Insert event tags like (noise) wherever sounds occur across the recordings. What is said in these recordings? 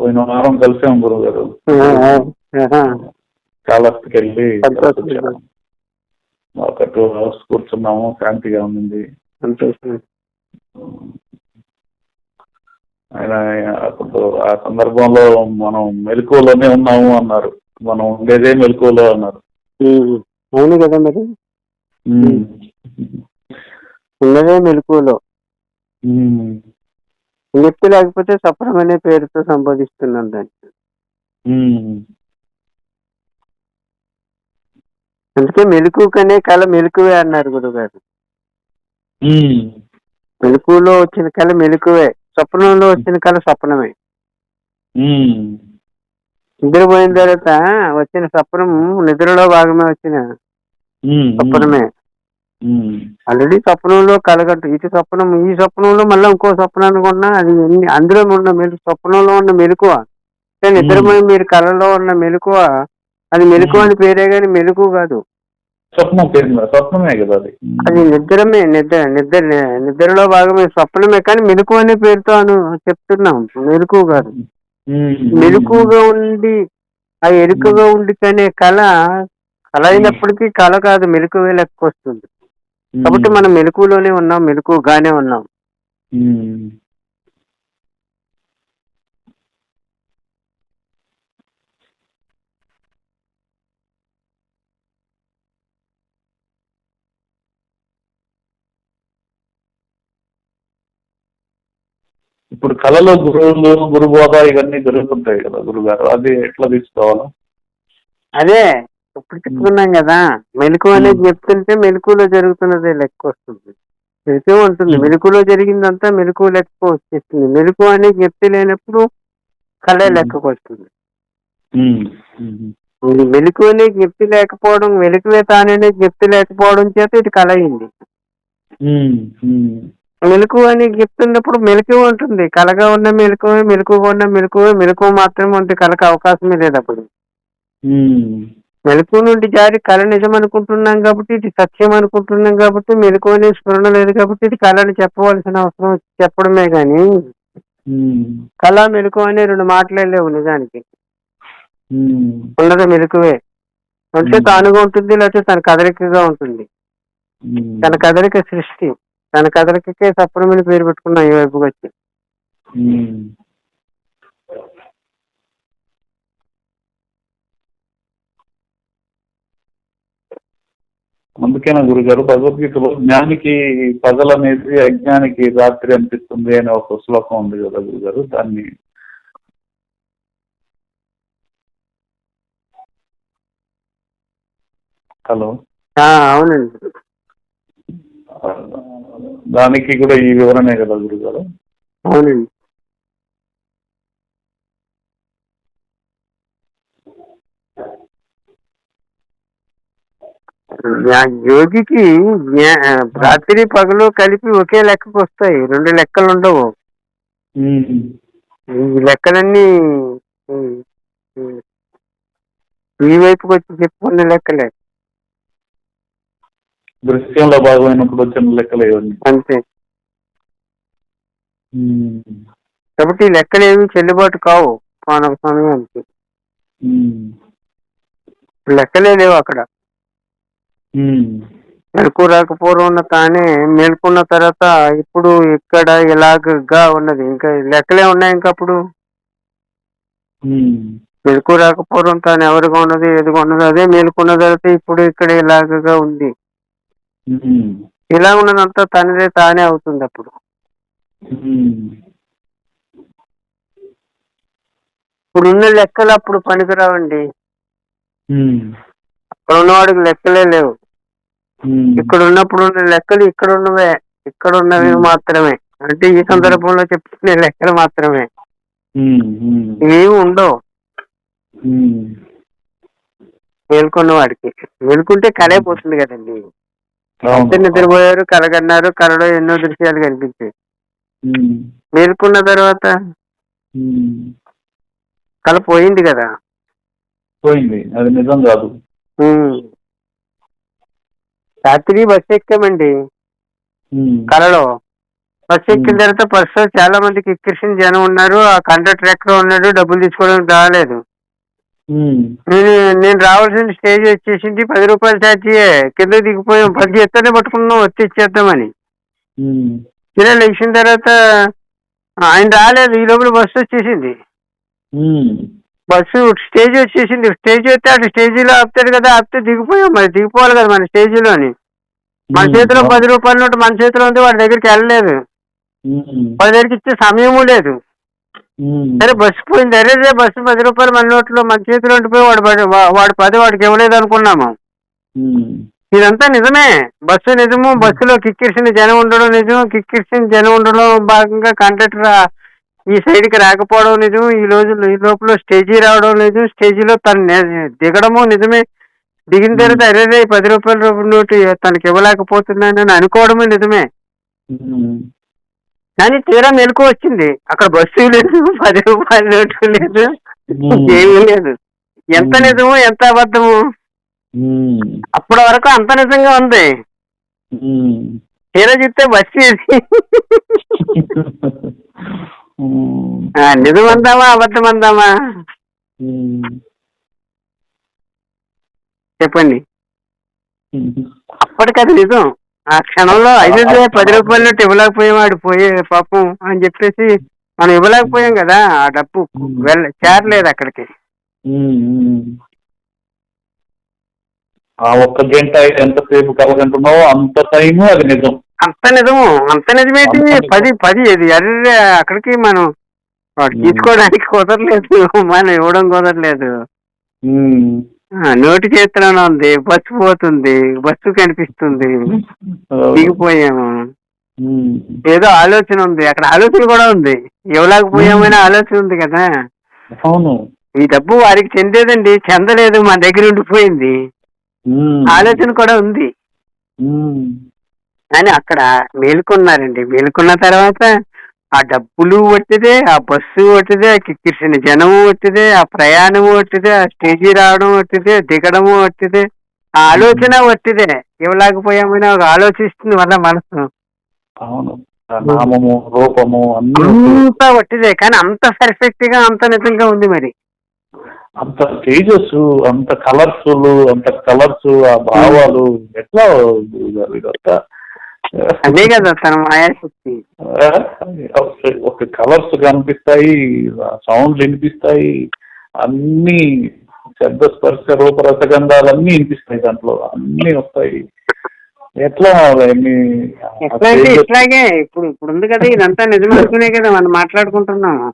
పోయిన వారం కలిసాం గురువు గారు. కాళహస్తికి వెళ్ళి. ఒక టూ అవర్స్ కూర్చున్నాము శాంతిగా ఉంది ఆయన అప్పుడు ఆ సందర్భంలో మనం మెలకువలోనే ఉన్నాము అన్నారు మనం ఉండేదే మెలకువలో అన్నారు. అవును కదా మరి. ఉన్నదే మెలకువలో. నొప్పి లేకపోతే సఫరం అనే పేరుతో సంబోధిస్తున్నాం దాన్ని. అందుకే మెలకు కనే కళ మెలకువే అన్నారు గురుగారు ఉమ్. మెలకువలో వచ్చిన కళ మెలకువే స్వప్నంలో వచ్చిన కళ స్వప్నమే. నిద్రపోయిన తర్వాత వచ్చిన స్వప్నం నిద్రలో భాగమే వచ్చిన. స్వప్నమే. ఆల్రెడీ స్వప్నంలో కలగట్టు. ఇటు స్వప్నం ఈ స్వప్నంలో మళ్ళీ ఇంకో స్వప్నానికి ఉన్నా అది ఎన్ని- అందులో ఉన్న మెలు స్వప్నంలో ఉన్న మెలకువ. నిద్రపోయి మీరు కళలో ఉన్న మెలకువ అది మెలకువ అని పేరే కానీ మెలకు కాదు. స్వప్నం పేరు స్వప్నమే కదా అది. అది నిద్రమే నిద్ర నిద్ర నిద్రలో భాగమే స్వప్నమే కానీ మెలకు అనే పేరుతో అను చెప్తున్నాం. మెలకు కాదు. మెలకుగా ఉండి ఆ ఎరుకగా ఉండి కనే కళ కళ అయినప్పటికీ కళ కాదు మెలకువే లెక్క వస్తుంది. కాబట్టి మనం మెలకులోనే ఉన్నాం మెలకుగానే ఉన్నాం. ఇప్పుడు కళలో గురువులు గురుబోధ ఇవన్నీ జరుగుతుంటాయి కదా గురుగారు. అది ఎట్లా తీసుకోవాలా? అదే ఇప్పుడు చెప్పుకున్నాం కదా. మెలకు అనేది చెప్తుంటే మెలకులో జరుగుతున్నదే లెక్క వస్తుంది. మెలకు ఉంటుంది. మెలకులో జరిగిందంతా మెలకు లెక్క వచ్చేస్తుంది. మెలకు అనేది చెప్తే లేనప్పుడు కళ. లెక్కకు వస్తుంది. మెలకు అనేది జ్ఞప్తి లేకపోవడం మెలకువే తాననే జ్ఞప్తి లేకపోవడం చేత ఇది కళ అయింది. మెలకు అని చెప్తున్నప్పుడు మెలకు ఉంటుంది. కలగా ఉన్న మెలకు మెలకుగా ఉన్న మెలకు మెలకు మాత్రమే ఉంటే కలక అవకాశమే లేదు అప్పుడు. మెలకు నుండి జారి కళ నిజం అనుకుంటున్నాం కాబట్టి ఇది సత్యం అనుకుంటున్నాం కాబట్టి మెలకు అనే స్మరణ లేదు కాబట్టి ఇది కళ అని చెప్పవలసిన అవసరం చెప్పడమే ఉమ్. కళ మెలకు అనే రెండు మాటలే లేవు నిజానికి. ఉన్నది మెలకువే అంటే. తానుగా ఉంటుంది లేకపోతే తన కదలికగా ఉంటుంది. తన కదలిక సృష్టి తన కదలికకే సప్రమని పేరు పెట్టుకున్నాం ఈ వైపుకి వచ్చి అందుకేనా గురుగారు? భగవద్గీతలో జ్ఞానికి పగలు అనేది అజ్ఞానికి రాత్రి అనిపిస్తుంది అనే ఒక శ్లోకం ఉంది కదా గురుగారు? దాన్ని హలో. అవునండి. దానికి కూడా ఈ వివరణే కదా గురుగారు? అవునండి. యోగికి రాత్రి పగలు కలిపి ఒకే లెక్కకు వస్తాయి రెండు లెక్కలు ఉండవు. ఈ లెక్కలన్నీ ఈ వైపుకి వచ్చి చెప్పుకునే లెక్కలే దృశ్యంలో భాగమైనప్పుడు వచ్చిన లెక్కలు అంతే. కాబట్టి ఈ లెక్కలు ఏమి చెల్లుబాటు కావు మన సమయానికి. లెక్కలే లేవు అక్కడ. మెలకు రాకపోవడం తానే మేల్కొన్న తర్వాత ఇప్పుడు ఇక్కడ ఇలాగగా ఉన్నది ఇంకా లెక్కలే ఉన్నాయి ఇంకా అప్పుడు. మెలకు రాకపోవడం తాను ఎవరిగా ఉన్నది ఏదిగా ఉన్నది అదే మేల్కొన్న తర్వాత ఇప్పుడు ఇక్కడ ఇలాగగా ఉంది. ఇలా ఉన్నదంతా తనదే తానే అవుతుంది అప్పుడు. ఇప్పుడు ఉన్న లెక్కలు అప్పుడు పనికిరావండి. అక్కడ ఉన్నవాడికి లెక్కలే లేవు. ఇక్కడ ఉన్నప్పుడు ఉన్న లెక్కలు ఇక్కడ ఉన్నవే ఇక్కడ ఉన్నవి. మాత్రమే. అంటే ఈ సందర్భంలో చెప్పుకునే లెక్కలు మాత్రమే. ఏమి ఉండవు. మేల్కొన్న వాడికి. మేల్కుంటే కలే పోతుంది కదండి. నిద్రపోయారు కలగన్నారు కలలో ఎన్నో దృశ్యాలు కనిపించాయి. మేల్కొన్న తర్వాత. కళ పోయింది కదా. పోయింది. అది నిజం కాదు. రాత్రి బస్సు ఎక్కామండి. కలలో. బస్సు ఎక్కిన తర్వాత బస్సు చాలా మంది కిక్కిరిసిన జనం ఉన్నారు. ఆ కండక్టర్ ఎక్కడ ఉన్నాడు. డబ్బులు తీసుకోవడానికి రాలేదు. నేను నేను రావాల్సిన స్టేజ్ వచ్చేసింది. పది రూపాయలు ఛార్జీ కింద దిగిపోయాం. పది ఎత్తనే పట్టుకున్నాం. వచ్చి ఇచ్చేద్దామని. ఇలా లేచిన తర్వాత ఆయన రాలేదు. ఈ లోపల బస్సు వచ్చేసింది. బస్సు స్టేజ్ వచ్చేసింది. స్టేజ్ వస్తే అటు స్టేజీలో ఆపుతాడు కదా ఆపితే దిగిపోయాం మరి దిగిపోవాలి కదా మన స్టేజీలోని. మన చేతిలో పది రూపాయల నోటు మన చేతిలో ఉంది వాడి దగ్గరికి వెళ్ళలేదు. వాడి దగ్గరికి ఇచ్చే సమయము లేదు. సరే బస్సు పోయింది. అరే రే బస్సు పది రూపాయలు మన నోట్లో మన చేతిలో ఉండిపోయి వాడు వాడు పది వాడికి ఇవ్వలేదు అనుకున్నాము. ఇదంతా నిజమే. బస్సు నిజము బస్సులో కిక్కిరిసిన జనం ఉండడం నిజం. కిక్కిరిసిన జనం ఉండడం భాగంగా కండక్టర్ ఈ సైడ్కి రాకపోవడం నిజం ఈ రోజు ఈ లోపల స్టేజీ రావడం నిజం స్టేజీలో తను దిగడము నిజమే. దిగిన తర్వాత అరే పది రూపాయల రూపాయల నోటు తనకి ఇవ్వలేకపోతున్నాను అని అనుకోవడమే నిజమే. కానీ తీరా మెలకు వచ్చింది. అక్కడ బస్సు లేదు పది రూపాయల నోటు లేదు. ఏమీ లేదు. ఎంత. నిజము ఎంత అబద్ధము. అప్పటి వరకు అంత నిజంగా ఉంది. తీరా చెప్తే బస్సు (laughs) ఇది ఉమ్, ఆ, నిజం అందామా? అబద్ధం అందామా? చెప్పండి. అప్పటికది నిజం. ఆ క్షణంలో ఐదు రూపాయలు, పది రూపాయల నోటు ఇవ్వలేకపోయాం వాడు పోయే పాపం అని చెప్పేసి మనం ఇవ్వలేకపోయాం కదా ఆ డబ్బు. వెళ్ళ చేరలేదు అక్కడికి. ఆ ఒక్క గంట ఎంతసేపు కలగంటున్నావో అంత టైము అది నిజం. అంత నిజము అంత నిజమేంటి. పది పది ఇది అరే అక్కడికి మనం వాడు. తీసుకోవడానికి కుదరలేదు. మనం ఇవ్వడం కుదరలేదు. నోటి చేతిలోనే ఉంది. బస్సు పోతుంది. బస్సు కనిపిస్తుంది. దిగిపోయాము. ఏదో ఆలోచన ఉంది. అక్కడ ఆలోచన కూడా ఉంది. ఇవ్వలేకపోయామనే ఆలోచన ఉంది కదా. అవును. ఈ డబ్బు వారికి చెందేదండి. చెందలేదు. మా దగ్గర ఉండిపోయింది. ఆలోచన కూడా ఉంది. కానీ అక్కడ మేలుకున్నారండి. మేలుకున్న తర్వాత ఆ డబ్బులు వట్టిదే ఆ బస్సు వట్టిదే ఆ కిక్కిరిసిన జనము వట్టిదే ఆ ప్రయాణము వట్టిదే ఆ స్టేజీ రావడం వట్టిదే దిగడము వట్టిదే ఆ ఆలోచన వట్టిదే ఇవ్వలేకపోయామని ఒక ఆలోచిస్తుంది వల్ల మనసు. అవును. ఆ నామము రూపము అంత వట్టిదే కానీ అంత పర్ఫెక్ట్గా అంత నిజంగా ఉంది మరి. అంత తేజస్ అంత కలర్ఫుల్ అంత కలర్స్ ఆ భావాలు ఎట్లా ఇదంతా అదే కదా తన మాయాశక్తి. ఒక కలర్స్ కనిపిస్తాయి సౌండ్లు వినిపిస్తాయి అన్ని శబ్ద స్పర్శ రూపరసగంధాలు అన్ని వినిపిస్తాయి దాంట్లో అన్ని వస్తాయి. ఎట్లా అవన్నీ ఆ ఎట్లా అంటే తేజస్సు- ఇట్లాగే ఇప్పుడు ఇప్పుడు ఉంది కదా ఇదంతా నిజం అనుకునే కదా మనం మాట్లాడుకుంటున్నాము.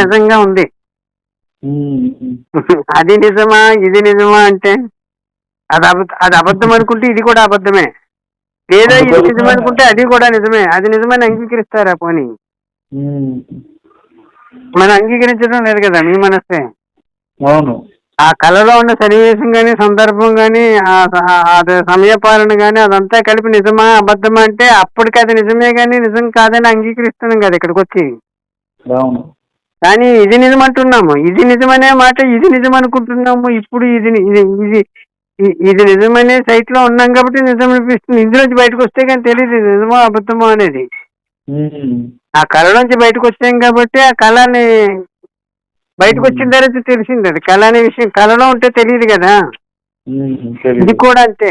నిజంగా ఉంది. అది నిజమా ఇది నిజమా అంటే అది అబద్ధ అది అబద్ధం అనుకుంటే ఇది కూడా అబద్ధమే. లేదా ఇది నిజం అనుకుంటే అది కూడా నిజమే. అది నిజమని అంగీకరిస్తారా పోనీ? మనం అంగీకరించడం లేదు కదా మీ మనస్సే. అవును. ఆ కళలో ఉన్న సన్నివేశం కానీ సందర్భం కానీ అది సమయపాలన కానీ అదంతా కలిపి నిజమా అబద్ధమా అంటే అప్పటికి అది నిజమే కానీ నిజం కాదని అంగీకరిస్తున్నాం కదా ఇక్కడికి వచ్చి అవును. కానీ ఇది నిజం అంటున్నాము ఇది నిజమనే మాట ఇది నిజం అనుకుంటున్నాము ఇప్పుడు ఇది ఇది ఇది నిజమనే సైట్లో ఉన్నాం కాబట్టి నిజం అనిపిస్తుంది. ఇందులోంచి బయటకు వస్తే కానీ తెలియదు నిజమో అబద్ధమో అనేది. ఆ కళ నుంచి బయటకు వచ్చాం కాబట్టి ఆ కళని బయటకు వచ్చిన తర్వాత తెలిసింది అది. కళ అనే విషయం కళలో ఉంటే తెలియదు కదా. ఇది. కూడా అంతే.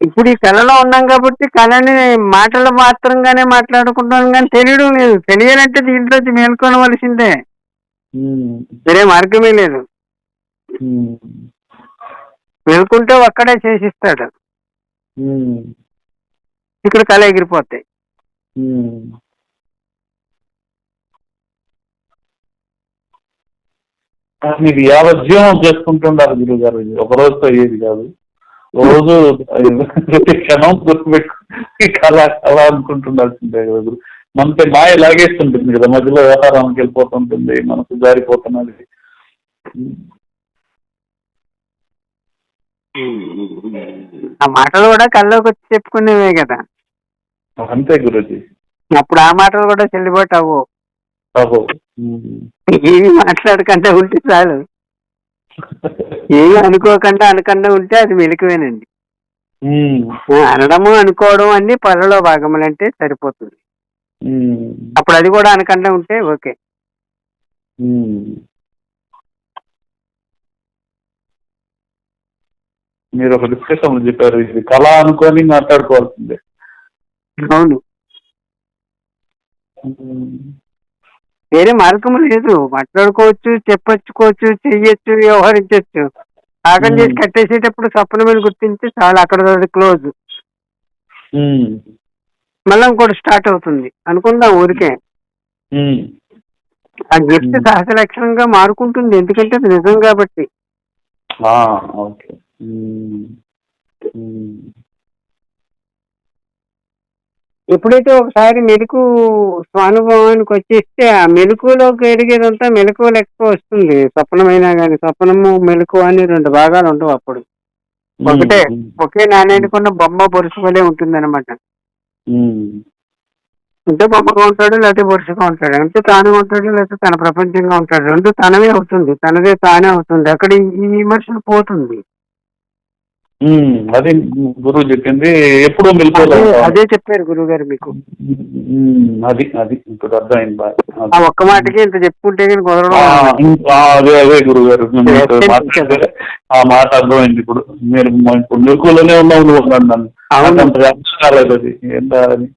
ఇప్పుడు ఈ కళలో ఉన్నాం కాబట్టి కళని మాటలు మాత్రంగానే మాట్లాడుకుంటాం కానీ తెలియడం లేదు. తెలియాలంటే దీంట్లోంచి మేల్కొనవలసిందే. వేరే మార్గమే లేదు. మేల్కుంటే ఒక్కడే చేసిస్తాడు. ఇక్కడ కళ ఎగిరిపోతాయి. మీరు యావజ్జీవం చేసుకుంటుండాలి గురువు గారు ఒక రోజుతో ఏది కాదు. రోజు ప్రతి క్షణం గుర్తుపెట్టు కళ కళ అనుకుంటుండాల్సిందే కదా గురు. మనకి మాయ లాగేస్తుంటుంది కదా. మధ్యలో వ్యవహారానికి వెళ్ళిపోతుంటుంది. మనకు జారిపోతున్నది. ఆ మాటలు కూడా కళ్ళలోకి వచ్చి చెప్పుకునేవే కదా. అంతే గురుజీ. అప్పుడు ఆ మాటలు కూడా చెల్లుబాటు అవ్వు ఏమి మాట్లాడకుండా ఉంటే చాలు. ఏమి అనుకోకుండా అనకుండా ఉంటే అది మెలకువేనండి. అనడము అనుకోవడం అన్ని పనులలో భాగములంటే సరిపోతుంది. అప్పుడు అది కూడా అనకుండా ఉంటే ఓకే. మీరు ఒక డిస్కషన్ చెప్పారు. ఇది కళ అనుకొని మాట్లాడుకోవాల్సిందే. అవును. వేరే మార్గం లేదు. మాట్లాడుకోవచ్చు చెప్పచ్చుకోవచ్చు చెయ్యొచ్చు వ్యవహరించవచ్చు ఆగం చేసి. కట్టేసేటప్పుడు సప్నమని గుర్తించి చాలా అక్కడ క్లోజ్. మళ్ళీ ఇంకోటి స్టార్ట్ అవుతుంది. అనుకుందాం ఊరికే. ఆ గిఫ్ట్. సహజ లక్షణంగా మారుకుంటుంది. ఎందుకంటే అది నిజం కాబట్టి. ఓకే. ఎప్పుడైతే ఒకసారి మెలకు స్వానుభవానికి వచ్చేస్తే ఆ మెలకులోకి ఎదిగేదంతా మెలకు లెక్క వస్తుంది. స్వప్నమైనా కానీ స్వప్నము మెలకు అని రెండు భాగాలు ఉండవు అప్పుడు. ఒకటే ఒకే నాణ్యానికున్న బొమ్మ వలె ఉంటుంది అనమాట అంటే బొమ్మగా ఉంటాడు లేకపోతే బొరుసుగా ఉంటాడు. అంటే తాను ఉంటాడు లేకపోతే తన ప్రపంచంగా ఉంటాడు. రెండు తనవే అవుతుంది. తనదే తానే అవుతుంది. అక్కడ ఈ విమర్శలు పోతుంది. అది గురువు చెప్పింది. ఎప్పుడూ అదే మెలుకోలేదు అదే చెప్పారు గురువు గారు మీకు అది అది. ఇప్పుడు అర్థమైంది బాగా. ఆ ఒక్క మాటకి ఇంత చెప్పుకుంటే కుదరడం అదే అదే గురువు గారు ఆ మాట అర్థమైంది ఇప్పుడు. మీరు ఇప్పుడు మెలకువలోనే ఉన్నాం నువ్వు నన్ను అర్థం కాలేదు అది. ఏంటా అది.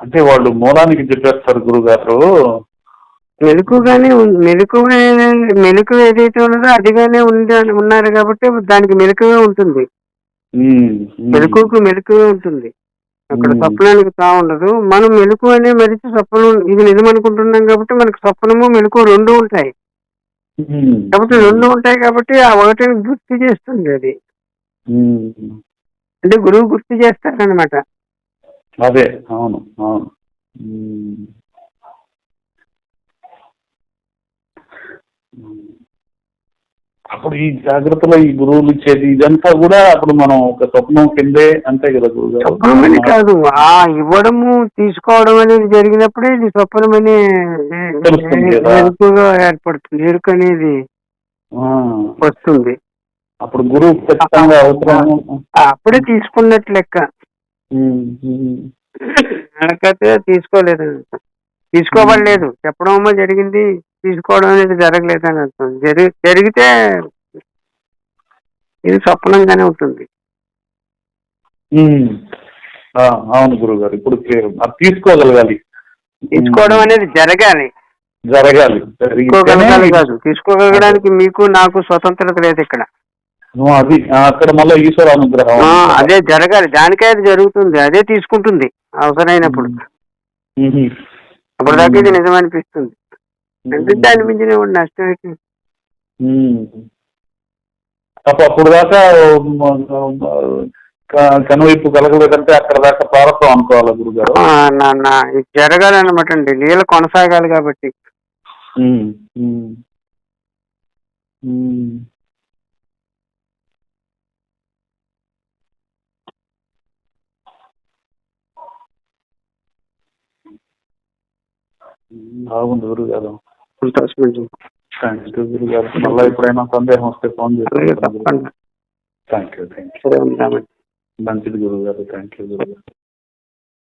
అంటే వాళ్ళు మూలానికి చెప్పేస్తారు గురువు గారు మెలకుగానే ఉం- మెలకు ఏదైతే ఉన్నదో అదిగానే ఉంది ఉన్నారు కాబట్టి దానికి మెలకువే ఉంటుంది. మెలకుకు మెలకువే ఉంటుంది. అక్కడ. స్వప్నానికి తా ఉండదు. మనం మెలకు అనే మరిచి స్వప్నం ఇది నిజం అనుకుంటున్నాం కాబట్టి మనకి స్వప్నము మెలకు రెండు ఉంటాయి. కాబట్టి రెండు ఉంటాయి కాబట్టి ఆ ఒకటిని గుర్తు చేస్తుంది అది. అంటే గురువు గుర్తు చేస్తారనమాట అదే అవును అవును ఉమ్. అప్పుడు ఈ జాగ్రత్తలో ఈ గురువులు ఇచ్చేది ఇదంతా కూడా అప్పుడు మనం ఒక స్వప్నం కిందే అంతే కదా గురువు కాదు. ఆ ఇవ్వడము తీసుకోవడం అనేది జరిగినప్పుడే ఇది స్వప్నం అనే తెలుస్తుంది కదా. ఎరుకుగా ఏర్పడుతుంది. ఎరుకు అనేది వస్తుంది. అప్పుడు గురువు ఖచ్చితంగా అవసరం అప్పుడే తీసుకున్నట్టు లెక్క. ఉమ్, తీసుకోలేదు. తీసుకోబడలేదు. చెప్పడం ఏమో జరిగింది. తీసుకోవడం అనేది జరగలేదు అని అర్థం. జరి జరిగితే ఇది స్వప్నంగానే ఉంటుంది. అవును గురువు గారు ఇప్పుడు తీసుకోగలగాలి. తీసుకోవడం అనేది జరగాలి. జరగాలి. తీసుకోగలగాలి కాదు. తీసుకోగలగడానికి మీకు నాకు స్వతంత్రత లేదు ఇక్కడ. అది అక్కడ మళ్ళీ ఈశ్వర అనుగ్రహం అదే జరగాలి. దానికే అది జరుగుతుంది. అదే తీసుకుంటుంది. అవసరమైనప్పుడు. అప్పుడు దాకా ఇది నిజం అనిపిస్తుంది దాని మించిన నష్టం ఏంటి? అప్పుడు దాకా కనువైపు కలగలేదంటే అక్కడ దాకా ప్రారంభం అనుకోవాలి గురుగారు? ఆ, నా నా ఇది జరగాలన్నమాట అండి. లీల కొనసాగాలి కాబట్టి. బాగుంది గురుగారు. సంతోషం థ్యాంక్ యూ గురుగారు మళ్ళీ ఎప్పుడైనా సందేహం వస్తే ఫోన్ చేస్తాను. థ్యాంక్ యూ థ్యాంక్ యూ మంచిది గురుగారు థ్యాంక్ యూ గురుగారు